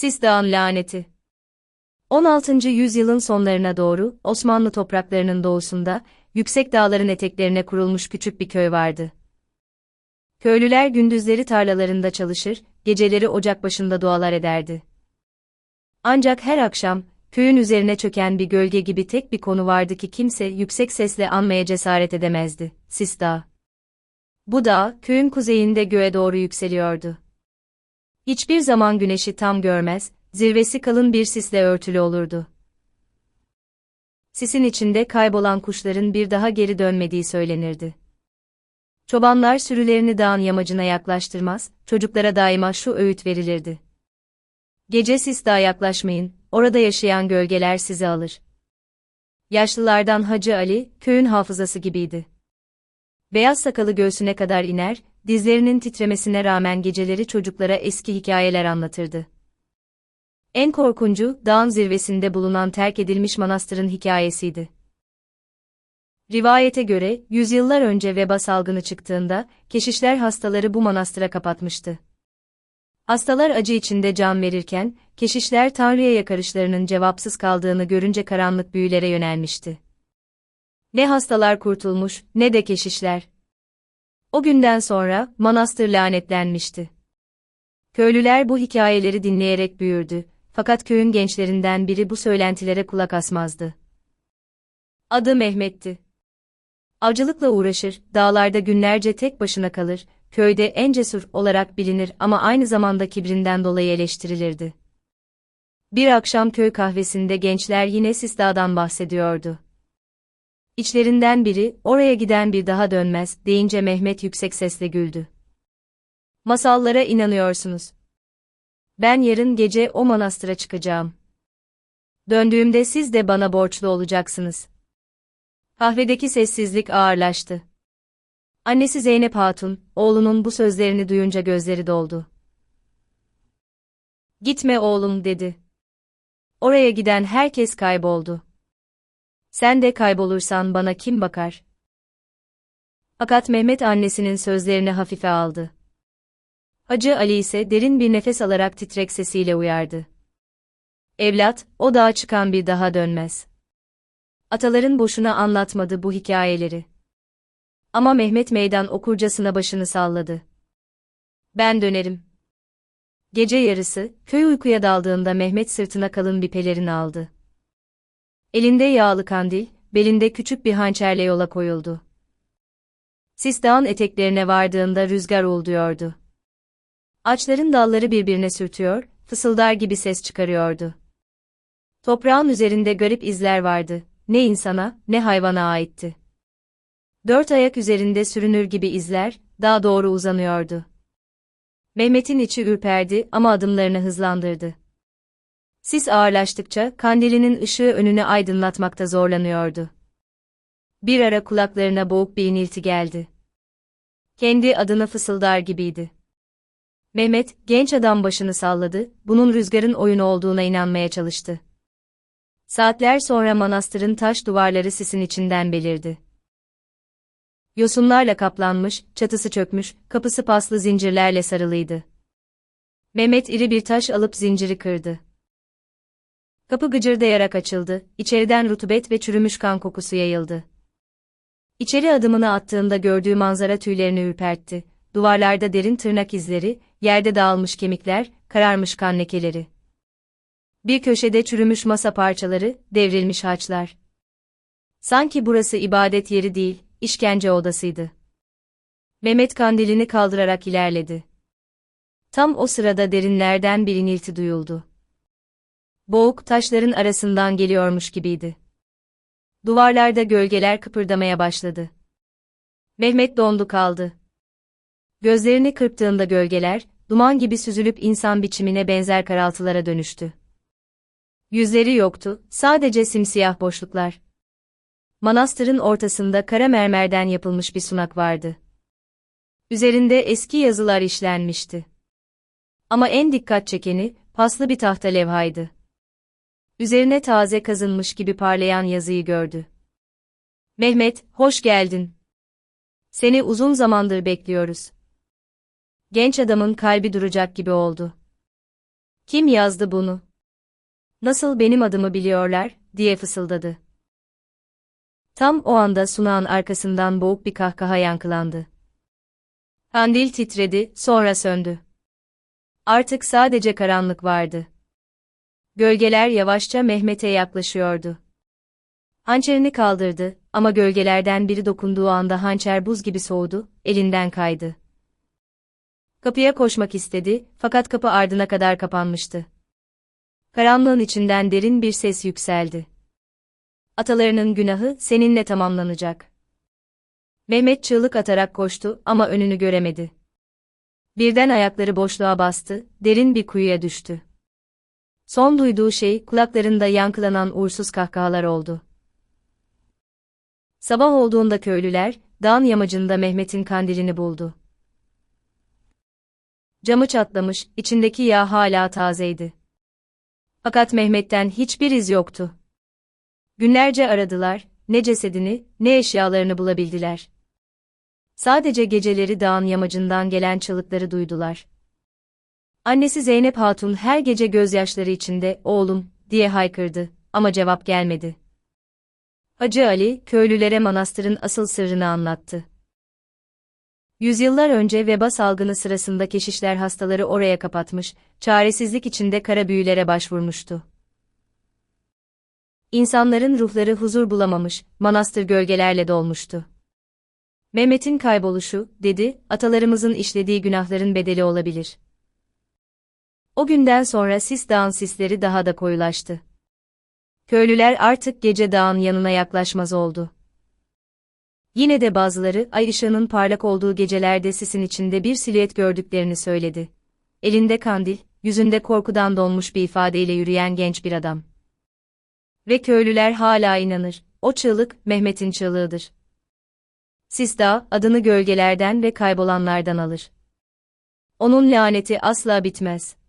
Sis Dağın laneti 16. yüzyılın sonlarına doğru Osmanlı topraklarının doğusunda, yüksek dağların eteklerine kurulmuş küçük bir köy vardı. Köylüler gündüzleri tarlalarında çalışır, geceleri ocak başında dualar ederdi. Ancak her akşam, köyün üzerine çöken bir gölge gibi tek bir konu vardı ki kimse yüksek sesle anmaya cesaret edemezdi, Sis Dağı. Bu dağ, köyün kuzeyinde göğe doğru yükseliyordu. Hiçbir zaman güneşi tam görmez, zirvesi kalın bir sisle örtülü olurdu. Sisin içinde kaybolan kuşların bir daha geri dönmediği söylenirdi. Çobanlar sürülerini dağın yamacına yaklaştırmaz, çocuklara daima şu öğüt verilirdi. Gece sis dağa yaklaşmayın, orada yaşayan gölgeler sizi alır. Yaşlılardan Hacı Ali, köyün hafızası gibiydi. Beyaz sakalı göğsüne kadar iner, dizlerinin titremesine rağmen geceleri çocuklara eski hikayeler anlatırdı. En korkuncu, dağın zirvesinde bulunan terk edilmiş manastırın hikayesiydi. Rivayete göre, yüzyıllar önce veba salgını çıktığında, keşişler hastaları bu manastıra kapatmıştı. Hastalar acı içinde can verirken, keşişler Tanrı'ya yakarışlarının cevapsız kaldığını görünce karanlık büyülere yönelmişti. Ne hastalar kurtulmuş, ne de keşişler. O günden sonra, manastır lanetlenmişti. Köylüler bu hikayeleri dinleyerek büyürdü, fakat köyün gençlerinden biri bu söylentilere kulak asmazdı. Adı Mehmet'ti. Avcılıkla uğraşır, dağlarda günlerce tek başına kalır, köyde en cesur olarak bilinir ama aynı zamanda kibrinden dolayı eleştirilirdi. Bir akşam köy kahvesinde gençler yine Sista'dan bahsediyordu. İçlerinden biri, oraya giden bir daha dönmez, deyince Mehmet yüksek sesle güldü. Masallara inanıyorsunuz. Ben yarın gece o manastıra çıkacağım. Döndüğümde siz de bana borçlu olacaksınız. Kahvedeki sessizlik ağırlaştı. Annesi Zeynep Hatun, oğlunun bu sözlerini duyunca gözleri doldu. Gitme oğlum dedi. Oraya giden herkes kayboldu. Sen de kaybolursan bana kim bakar? Fakat Mehmet annesinin sözlerini hafife aldı. Hacı Ali ise derin bir nefes alarak titrek sesiyle uyardı. Evlat, o dağa çıkan bir daha dönmez. Ataların boşuna anlatmadı bu hikayeleri. Ama Mehmet meydan okurcasına başını salladı. Ben dönerim. Gece yarısı, köy uykuya daldığında Mehmet sırtına kalın bir pelerin aldı. Elinde yağlı kandil, belinde küçük bir hançerle yola koyuldu. Sis dağın eteklerine vardığında rüzgar uğulduyordu. Ağaçların dalları birbirine sürtüyor, fısıldar gibi ses çıkarıyordu. Toprağın üzerinde garip izler vardı, ne insana, ne hayvana aitti. Dört ayak üzerinde sürünür gibi izler, daha doğru uzanıyordu. Mehmet'in içi ürperdi ama adımlarını hızlandırdı. Sis ağırlaştıkça kandilinin ışığı önünü aydınlatmakta zorlanıyordu. Bir ara kulaklarına boğuk bir inilti geldi. Kendi adını fısıldar gibiydi. Mehmet, genç adam başını salladı, bunun rüzgarın oyunu olduğuna inanmaya çalıştı. Saatler sonra manastırın taş duvarları sisin içinden belirdi. Yosunlarla kaplanmış, çatısı çökmüş, kapısı paslı zincirlerle sarılıydı. Mehmet iri bir taş alıp zinciri kırdı. Kapı gıcırdayarak açıldı, içeriden rutubet ve çürümüş kan kokusu yayıldı. İçeri adımını attığında gördüğü manzara tüylerini ürpertti. Duvarlarda derin tırnak izleri, yerde dağılmış kemikler, kararmış kan lekeleri. Bir köşede çürümüş masa parçaları, devrilmiş haçlar. Sanki burası ibadet yeri değil, işkence odasıydı. Mehmet kandilini kaldırarak ilerledi. Tam o sırada derinlerden bir inilti duyuldu. Boğuk taşların arasından geliyormuş gibiydi. Duvarlarda gölgeler kıpırdamaya başladı. Mehmet dondu kaldı. Gözlerini kırptığında gölgeler, duman gibi süzülüp insan biçimine benzer karaltılara dönüştü. Yüzleri yoktu, sadece simsiyah boşluklar. Manastırın ortasında kara mermerden yapılmış bir sunak vardı. Üzerinde eski yazılar işlenmişti. Ama en dikkat çekeni, paslı bir tahta levhaydı. Üzerine taze kazınmış gibi parlayan yazıyı gördü. Mehmet, hoş geldin. Seni uzun zamandır bekliyoruz. Genç adamın kalbi duracak gibi oldu. Kim yazdı bunu? Nasıl benim adımı biliyorlar, diye fısıldadı. Tam o anda sunağın arkasından boğuk bir kahkaha yankılandı. Kandil titredi, sonra söndü. Artık sadece karanlık vardı. Gölgeler yavaşça Mehmet'e yaklaşıyordu. Hançerini kaldırdı ama gölgelerden biri dokunduğu anda hançer buz gibi soğudu, elinden kaydı. Kapıya koşmak istedi fakat kapı ardına kadar kapanmıştı. Karanlığın içinden derin bir ses yükseldi. Atalarının günahı seninle tamamlanacak. Mehmet çığlık atarak koştu ama önünü göremedi. Birden ayakları boşluğa bastı, derin bir kuyuya düştü. Son duyduğu şey kulaklarında yankılanan uğursuz kahkahalar oldu. Sabah olduğunda köylüler, dağın yamacında Mehmet'in kandilini buldu. Camı çatlamış, içindeki yağ hala tazeydi. Fakat Mehmet'ten hiçbir iz yoktu. Günlerce aradılar, ne cesedini, ne eşyalarını bulabildiler. Sadece geceleri dağın yamacından gelen çığlıkları duydular. Annesi Zeynep Hatun her gece gözyaşları içinde, oğlum, diye haykırdı, ama cevap gelmedi. Hacı Ali, köylülere manastırın asıl sırrını anlattı. Yüzyıllar önce veba salgını sırasında keşişler hastaları oraya kapatmış, çaresizlik içinde kara büyülere başvurmuştu. İnsanların ruhları huzur bulamamış, manastır gölgelerle dolmuştu. Mehmet'in kayboluşu, dedi, atalarımızın işlediği günahların bedeli olabilir. O günden sonra sis dağın sisleri daha da koyulaştı. Köylüler artık gece dağın yanına yaklaşmaz oldu. Yine de bazıları ay ışığının parlak olduğu gecelerde sisin içinde bir silüet gördüklerini söyledi. Elinde kandil, yüzünde korkudan donmuş bir ifadeyle yürüyen genç bir adam. Ve köylüler hala inanır, o çığlık Mehmet'in çığlığıdır. Sis Dağı, adını gölgelerden ve kaybolanlardan alır. Onun laneti asla bitmez.